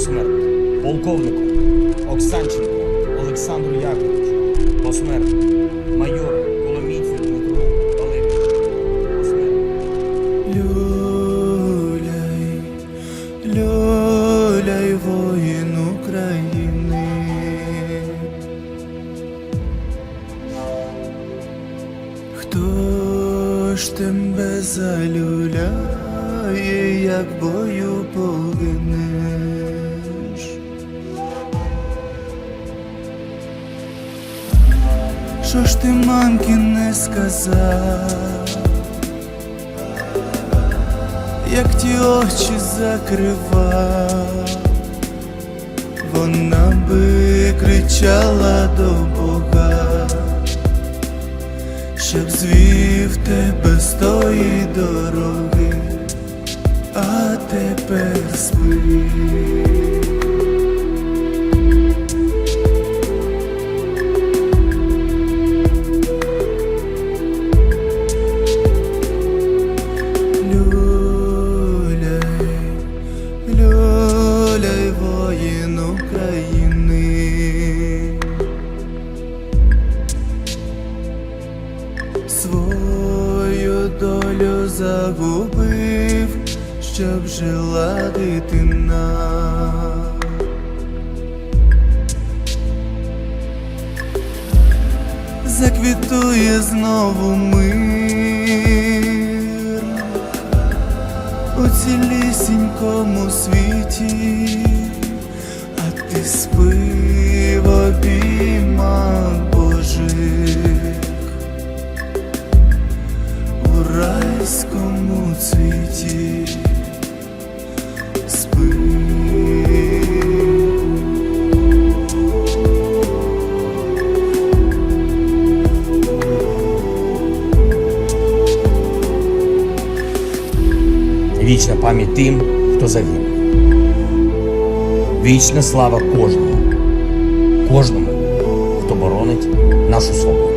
Посмертно. Полковнику Оксанченку Олександру Яковлевичу. Посмертно. Майору Коломійцю Дмитру Валерійовичу. Посмертно. Люляй, люляй, воїн України. Хто ж тебе залюляє, як бою погинеш? Що ж ти мамки не сказав? як ті очі закривав, вона би кричала до Бога, щоб звів тебе з тої дороги, а тепер спи. Свою долю загубив, щоб жила дитина. Заквітує знову мир у цілісінькому світі, а ти спи в обіймах Божих у райському цвіті. Вічна пам'ять тим, хто загинув. Вічна слава кожному, кожному, хто боронить нашу свободу.